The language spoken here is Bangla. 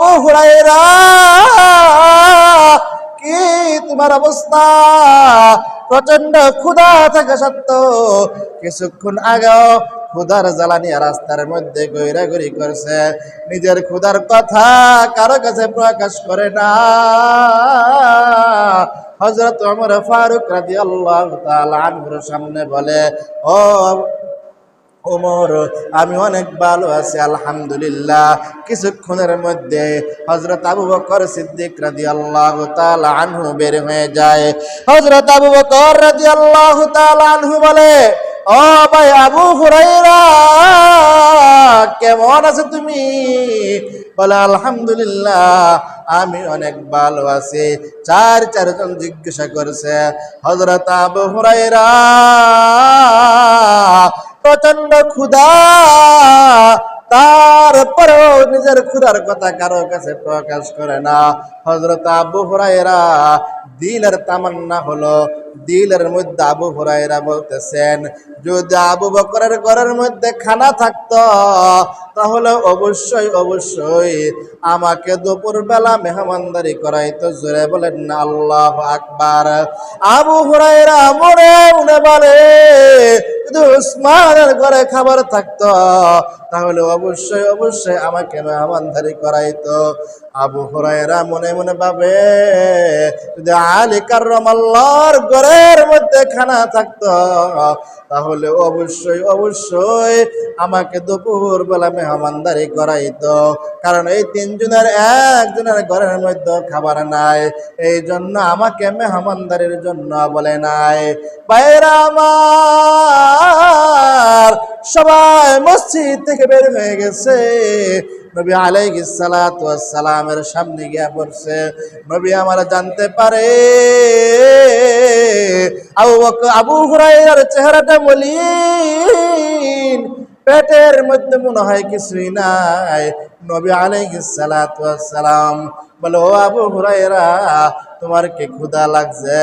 আবু হুরাইরা কি তোমার অবস্থা? প্রচণ্ড ক্ষুধা থাকা সত্ত্বেও কিছুক্ষণ আগেও ক্ষুধার জ্বালানি রাস্তার মধ্যে গৈরাগরি করছে। নিজের ক্ষুধার কথা কারও কাছে প্রকাশ করে না। হজরত ওমর ফারুক রাজি আল্লাহ সামনে বলে, ও ওমর, আমি অনেক ভালো আছি, আলহামদুলিল্লাহ। কিছুক্ষণের মধ্যে হজরত আবু বকর সিদ্দিক রাজি আল্লাহ আনহু বের হয়ে যায়। হজরত আবু বকর রাজি আল্লাহ আনহু বলে, ও ভাই আবু হুরাইরা কেমন আছো তুমি? বলে, আলহামদুলিল্লাহ, আমি অনেক ভালো আছি। চার চারজন জিজ্ঞাসা করছে হজরত আবু হুরাইরা প্রচণ্ড ক্ষুধা। তারপরেও নিজের ক্ষুধার কথা কারও কাছে প্রকাশ করে না। হজরত আবু হুরাইরা দিলের তামান্না হলো, দিলের মধ্যে আবু হুরাইরা বলতেছেন, যদি আবু বকরের ঘরের মধ্যে খানা থাকতো, তাহলে অবশ্যই অবশ্যই আমাকে দুপুর বেলা মেহমানদারি করাইতো। জোরে বলেন না, আল্লাহ আকবার। আবু হুরাইরা মনে উনে বলে যদি উসমানের ঘরে খাবার থাকতো, তাহলে অবশ্যই অবশ্যই আমাকে মেহমানদারি করাইতো। আবু হুরাইরা মনে মনে ভাবে, যদি আলী আল্লাহর ঘরের মধ্যে খানা থাকতো, তাহলে অবশ্যই অবশ্যই আমাকে দুপুর বেলা মেহমানদারি করাইতো। কারণ এই তিনজনের, একজনের ঘরের মধ্যে খাবার নাই। এই জন্য আমাকে মেহমানদারির জন্য বলে নাই। বাইরা সবাই মসজিদ থেকে বের হয়ে গেছে। নবী আলাইহিস সালাতু সালামের সামনে গিয়া পড়ছে নবী আমার জানতে পারে? আবু আবু হুরায়রার চেহারাটা মলিন। পেটের মধ্যে মনে হয় কিছুই নাই। নবী আলাইহিস সালাতু সালাম বলো আবু হুরায়রা, তোমার কি ক্ষুধা লাগছে?